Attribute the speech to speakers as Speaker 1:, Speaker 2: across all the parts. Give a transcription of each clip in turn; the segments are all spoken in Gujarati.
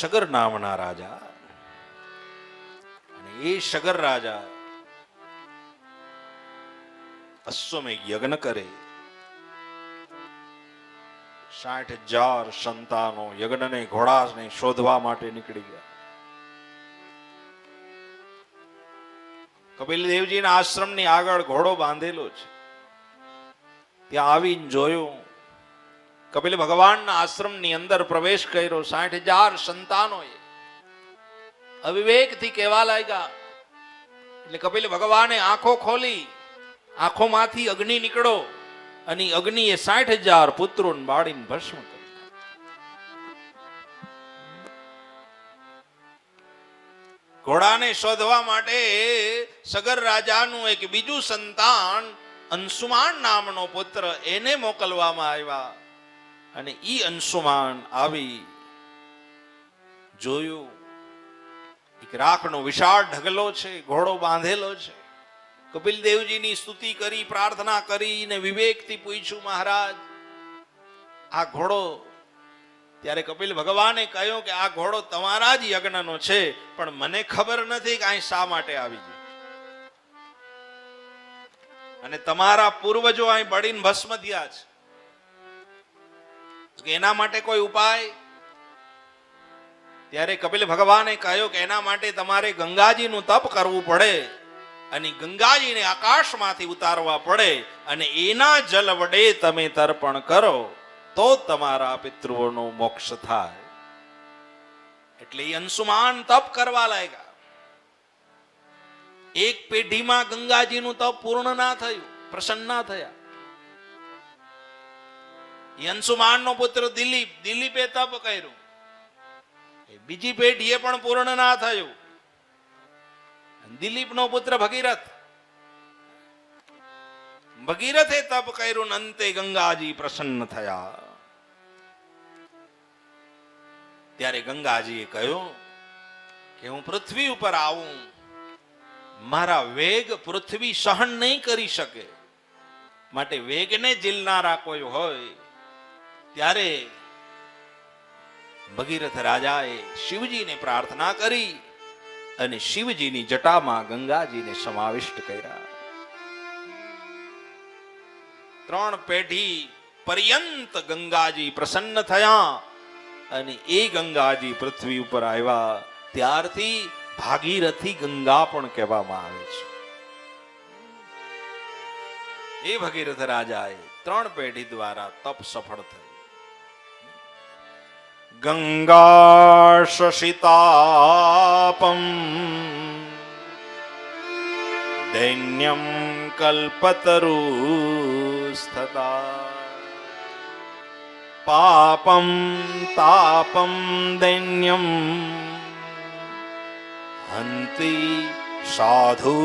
Speaker 1: સગર નામના રાજા. અને એ સગર રાજા અશ્વમે યજ્ઞ કરે. સાઠ હજાર સંતાનો યજ્ઞને ઘોડાને શોધવા માટે નીકળી ગયા. કપિલ દેવજીના આશ્રમની આગળ ઘોડો બાંધેલો છે. ત્યાં આવીને જોયું કપિલ ભગવાનના આશ્રમની અંદર પ્રવેશ કર્યો, સાઠ હજાર સંતાનોએ. અવિવેકથી કહેવા લાગ્યા, એટલે કપિલ ભગવાને આંખો ખોલી, આંખોમાંથી અગ્નિ નીકળો અને અગ્નિ અગ્નિએ સાઠ હજાર પુત્રો બાળીને ભસ્મ કર્યો. ઘોડાને શોધવા માટે સગર રાજાનું એક બીજું સંતાન અંશુમાન નામનો પુત્ર એને મોકલવામાં આવ્યા. અને ઈ અંશુમાન આવી જોયું, એક રાખનો વિશાળ ઢગલો છે, ઘોડો બાંધેલો છે. કપિલ દેવજીની સ્તુતિ કરી, પ્રાર્થના કરી ને વિવેકથી પૂછ્યું, મહારાજ, આ ઘોડો ત્યારે કપિલ ભગવાને કહ્યું કે આ ઘોડો તમારા જ યજ્ઞનો છે, પણ મને ખબર નથી કે અહીં શા માટે આવી ગયો. અને તમારા પૂર્વજો અહીં બળીને ભસ્મ થયા છે. એના માટે કોઈ ઉપાય? ત્યારે કપિલ ભગવાને કહ્યું કે એના માટે તમારે ગંગાજીનું તપ કરવું પડે અને ગંગાજીને આકાશમાંથી ઉતારવા પડે અને એના જલ વડે તમે તર્પણ કરો, તો તમારા પિતૃઓનો મોક્ષ થાય. એટલે અંશુમાન તપ કરવા લાગ્યા. એક પેઢીમાં ગંગાજીનું તપ પૂર્ણ ના થયું, પ્રસન્ન ના થયા. એ અંશુમાનનો પુત્ર દિલીપ, દિલીપે તપ કર્યું. બીજી પેઢી એ પણ પૂર્ણ ના થયું. દિલીપનો પુત્ર ભગીરથ. ભગીરથે તપ કર્યું અંતે ગંગાજી પ્રસન્ન થયા. ત્યારે ગંગાજીએ કહ્યું કે હું પૃથ્વી ઉપર આવું. મારા વેગ પૃથ્વી સહન નહીં કરી શકે. માટે વેગને ઝીલનારા કોઈ હોય. ત્યારે ભગીરથ રાજાએ શિવજીને પ્રાર્થના કરી અને શિવજીની જટામાં ગંગાજીને સમાવિષ્ટ કર્યા. ત્રણ પેઢી પર્યંત ગંગાજી પ્રસન્ન થયા અને એ ગંગાજી પૃથ્વી ઉપર આવ્યા. ત્યારથી ભાગીરથી ગંગા પણ કહેવામાં આવે છે. એ ભગીરથ રાજાએ, ત્રણ પેઢી દ્વારા તપ સફળ થયું. દૈન્યમ કલ્પતરુ સ્થતા પાપમ તાપમ દૈન્યમ હંતિ સાધુ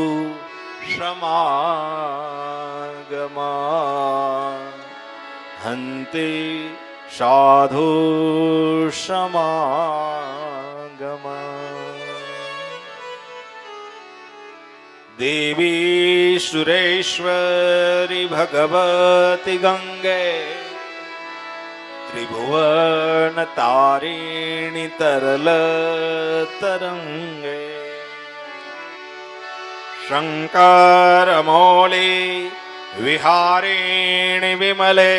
Speaker 1: ક્ષમાગમા હંતિ સાધુ સમાગમ દેવી સુરેશ્વરી ભગવતી ગંગે ત્રિભુવન તારીણી તરલ તરંગે શંકર મોલી વિહારીણી વિમલે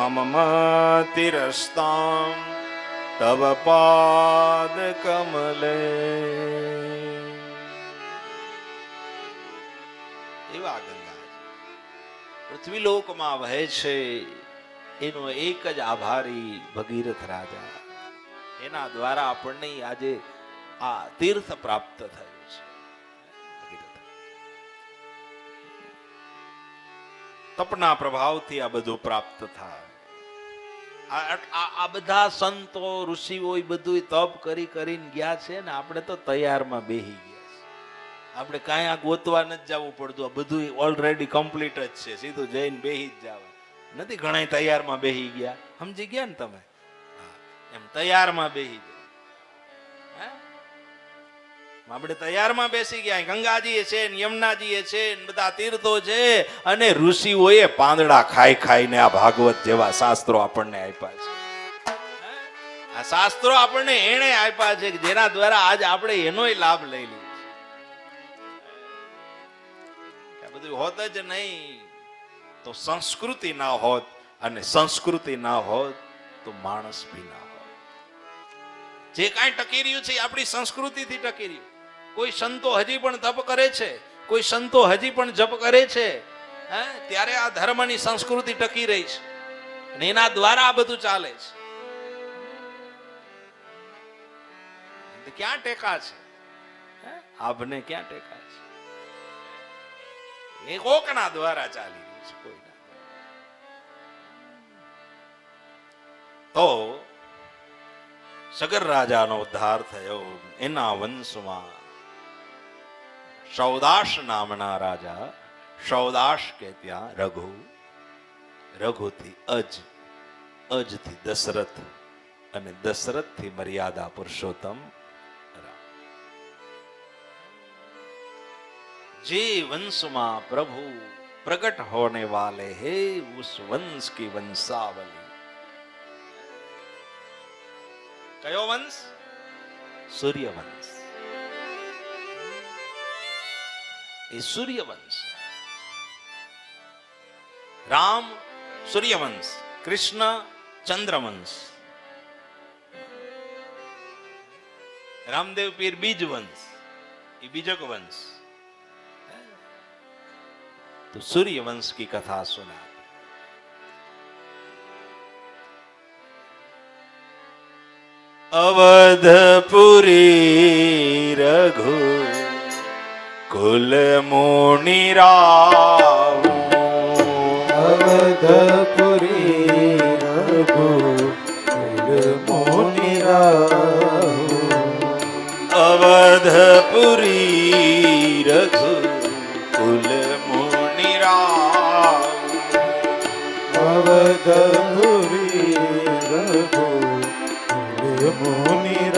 Speaker 1: મમ મતિરસ્તામ तव पादकमले। એવા ગંગા પૃથ્વી લોકમાં વહે છે એનો એક જ આભારી ભગીરથ રાજા એના દ્વારા આપણને આજે આ તીર્થ પ્રાપ્ત થયું છે તપના પ્રભાવથી આ બધું પ્રાપ્ત થાય. આ- બધા સંતો, ઋષિઓ ઈ બધું તપ કરી કરીને ગયા છે ને આપણે તો તૈયારમાં બેહી ગયા છે. આપણે કાંઈ આ ગોતવા નથી જવું પડતું. આ બધું ઓલરેડી કમ્પ્લીટ જ છે. સીધું જઈને બેહી જ જવા નથી ઘણા તૈયારમાં બેહી ગયા. સમજી ગયા ને તમે? એમ તૈયારમાં બેહી આપણે તૈયારમાં બેસી ગયા. ગંગાજી છે યમુનાજી છે બધા તીર્થો છે, અને ઋષિઓએ પાંદડા ખાઈ ખાઈને આ ભાગવત જેવા શાસ્ત્રો આપણને આપ્યા છે. આ શાસ્ત્રો આપણને એણે આપ્યા છે જેના દ્વારા આજ આપણે એનો લાભ લઈ લીધો બધું હોત જ નહીં. તો સંસ્કૃતિ ના હોત અને સંસ્કૃતિ ના હોત તો માણસ ભી ના હોત. જે કાંઈ ટકી રહ્યું છે આપણી સંસ્કૃતિથી ટકી રહ્યું. કોઈ સંતો હજી પણ તપ કરે છે? કોઈ સંતો હજી પણ જપ કરે છે? હે? ત્યારે આ ધર્મની સંસ્કૃતિ ટકી રહી છે. અને એના દ્વારા આ બધું ચાલે છે. ક્યાં ટેકા છે? આપને ક્યાં ટેકા છે? એ કોકના દ્વારા ચાલી રહી છે કોઈ તો સગર રાજાનો ઉદ્ધાર થયો એના વંશમાં. સૌદાશ નામના રાજા સૌદાશ કે ત્યાં રઘુ રઘુથી અજ અજથી દશરથ અને દશરથથી મર્યાદા પુરુષોત્તમ રામ. જે વંશમાં પ્રભુ प्रकट होने वाले हैं उस वंश की वंशावली કયો વંશ સૂર્યવંશ એ સૂર્યવંશ રામ સૂર્યવંશ કૃષ્ણ ચંદ્રવંશ રામદેવ પીર બીજ વંશ એ बीजक वंश तो सूर्य वंश की कथा सुना अवधपुरी रघु
Speaker 2: कुलमुनिरावो
Speaker 1: अवधपुरी रघु
Speaker 2: कुलमुनिरावो अवधपुरी रघु कुलमुनिरावो अवधपुरी
Speaker 1: रघु कुलमुनिरावो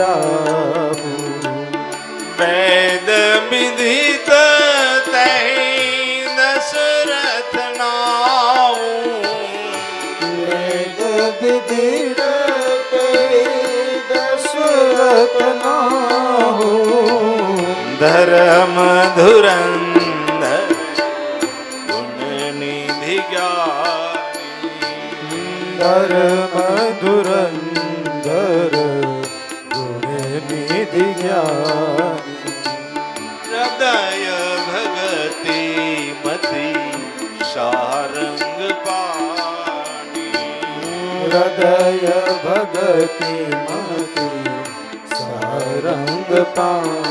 Speaker 1: ધરમ ધુરંધર ગુણનિધિ
Speaker 2: ધરમ ધુરંધર ગુણનિધિ
Speaker 1: હૃદય ભગતિ મતિ શારંગ પાણી
Speaker 2: હૃદય ભગતિ મતિ સારંગ પાણી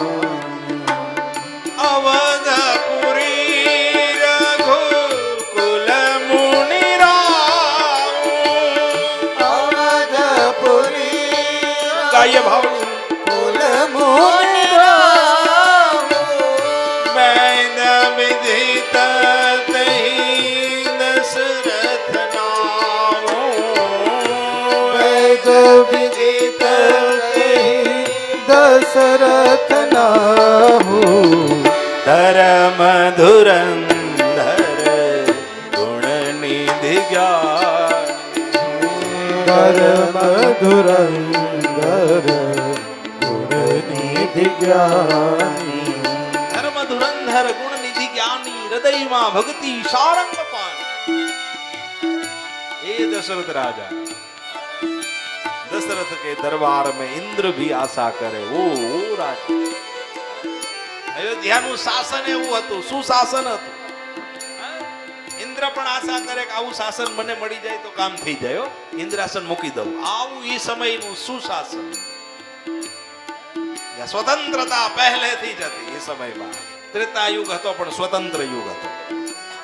Speaker 2: વિજિત દશરથ નાહુ
Speaker 1: ધરમ ધુરંધર ગુણની દિગ્યા
Speaker 2: ધરમ ધુરંધર ગુણની દિગ્યાની
Speaker 1: ધર્મ ધુરંધર ગુણની દિગ્યાની હૃદયમાં ભક્તિ સારંગ પાન દશરથ રાજા दशरथ के दरबार में इंद्र भी आशा करे ओ ओ રાજા અયોધ્યાનું શાસન એવું હતું સુશાસન હતું હા? ઇન્દ્ર પણ આશા કરે કે આવું શાસન મને મળી જાય તો કામ થઈ જાય હો. ઇન્દ્રાસન મૂકી દઉં આવું એ સમયનું સુશાસન જ્યાં સ્વતંત્રતા પહેલેથી જ હતી એ સમયમાં ત્રેતા યુગ હતો પણ સ્વતંત્ર યુગ હતો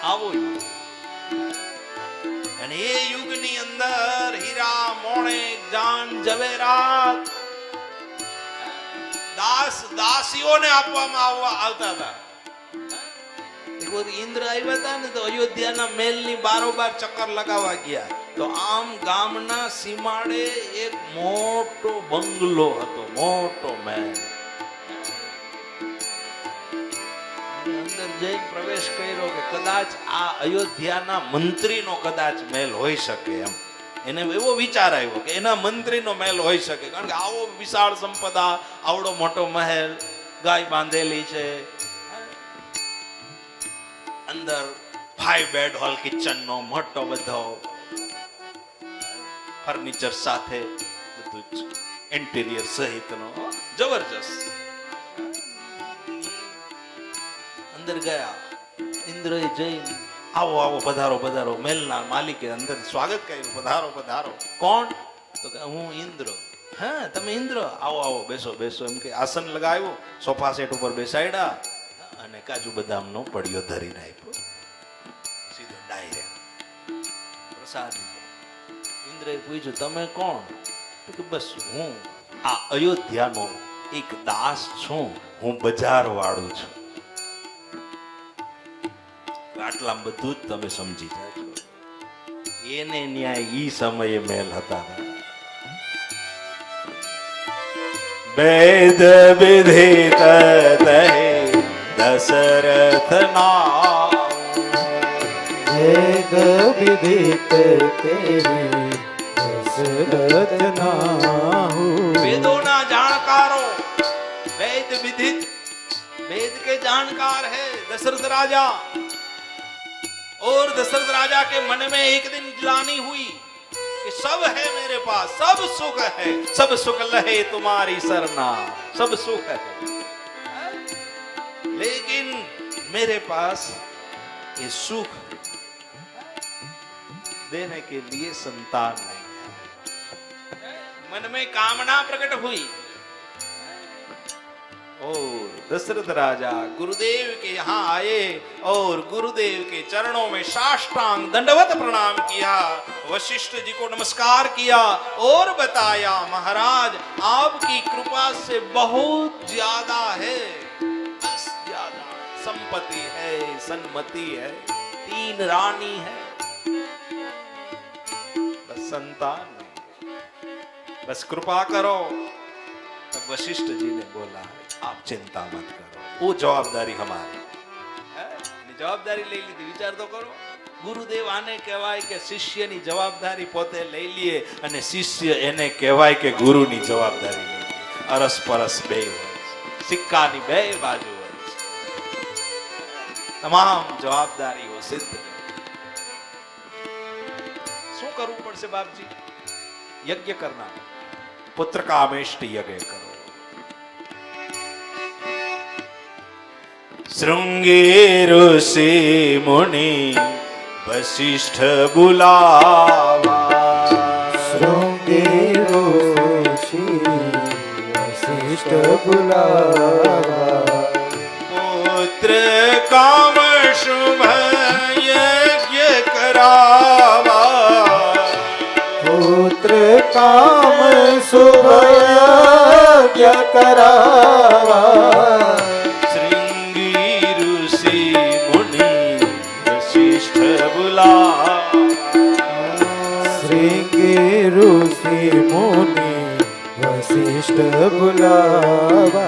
Speaker 1: આવો યુગ અને એ યુગની અંદર હીરા મોણેક જાન જવેરાત દાસ, દાસીઓને આપવામાં આવવા આવતા હતા. ઇન્દ્ર આવ્યા હતા ને તો અયોધ્યાના મેલની બારોબાર ચક્કર લગાવવા ગયા. તો આમ ગામના સીમાડે એક મોટો બંગલો હતો, મોટો મહેલ. અને અંદર જઈ પ્રવેશ કર્યો કે કદાચ આ અયોધ્યાના મંત્રીનો કદાચ મેલ હોઈ શકે એમ. એને એવો વિચાર આવ્યો કે એના મંત્રીનો મહેલ હોઈ શકે, કારણ કે આવો વિશાળ સંપદા, આવડો મોટો મહેલ, ગાય બાંધેલી છે. અંદર ફાઈવ બેડ હોલ કિચન નો મોટો બધો ફર્નિચર સાથે બધું ઇન્ટિરિયર સહિતનો જબરજસ્ત. અંદર ગયા. ઇન્દ્રએ જઈને, આવો આવો, પધારો પધારો, મહેલના માલિકે અંદર સ્વાગત કર્યું. પધારો પધારો. કોણ? તો કે, હું ઇન્દ્ર. હા, તમે ઇન્દ્ર? આવો આવો, બેસો બેસો. એમ કે, આસન લગાવ્યો, સોફા સેટ ઉપર બેસાડ્યા અને કાજુ બદામનો પડ્યો ધરી નાખ્યો સીધો ડાયરેક્ટ પ્રસાદ ઇન્દ્રએ પૂછ્યું, તમે કોણ? તો કે, બસ હું, આ અયોધ્યાનો એક દાસ છું. હું બજાર વાળું છું. આટલા બધું જ તમે સમજી જાજો. એને ન્યાય ઈ સમયે મેલ હતા. વેદ વિધિત દશરથ ના
Speaker 2: વેદ વિધિત દશરથ ના
Speaker 1: વેદોના જાણકારો, વેદ વિધિત, વેદ કે જાણકાર હે દશરથ રાજા. और दशरथ राजा के मन में एक दिन ग्लानी हुई कि सब है मेरे पास, सब सुख है, सब सुख लहे तुम्हारी सरना सब सुख है। लेकिन मेरे पास ये सुख देने के लिए संतान नहीं मन में कामना प्रकट हुई। दशरथ राजा गुरुदेव के यहाँ आए और गुरुदेव के चरणों में साष्टांग दंडवत प्रणाम किया, वशिष्ठ जी को नमस्कार किया और बताया, महाराज, आपकी कृपा से बहुत ज़्यादा है। बस ज़्यादा संपत्ति है, सन्मति है, तीन रानी है। बस संतान बस कृपा करो। तब वशिष्ठ जी ने बोला आप આપ ચિંતા મત કરો. ઓ જવાબદારી અમારી જવાબદારી લઈ લીધી. વિચાર તો કરો. ગુરુદેવ આને કહેવાય કે શિષ્યની જવાબદારી પોતે લઈ લઈએ અને શિષ્ય એને કહેવાય કે ગુરુની જવાબદારી અરસ પરસ બે સિક્કાની બે બાજુ તમામ જવાબદારીઓ સિદ્ધ. શું કરવું પડશે બાપજી? યજ્ઞ કરનાર. પુત્ર કામેષ્ટ યજ્ઞ કર. શૃંગે ઋષિ મુનિ વશિષ્ઠ બુલાવા
Speaker 2: શૃંગેરો વશિષ્ઠ બુલાવા
Speaker 1: પુત્ર કામ શુભ યજ્ઞ કરાવા
Speaker 2: પુત્ર કામ શુભયજ્ઞ કરાવા
Speaker 1: વશિષ્ઠ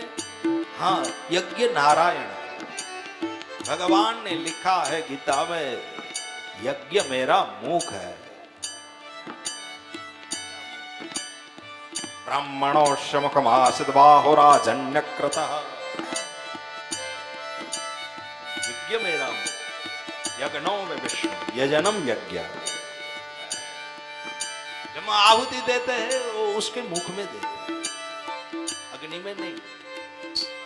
Speaker 1: हाँ यज्ञ नारायण। भगवान ने लिखा है गीता में, यज्ञ मेरा मुख है। ब्राह्मणोश्य मुखमासित बाहुराजन्यकृत यज्ञ मेरा यज्ञो में विष्णु यजनम यज्ञ। जब आहुति देते हैं, वो उसके मुख में देते अग्नि में नहीं।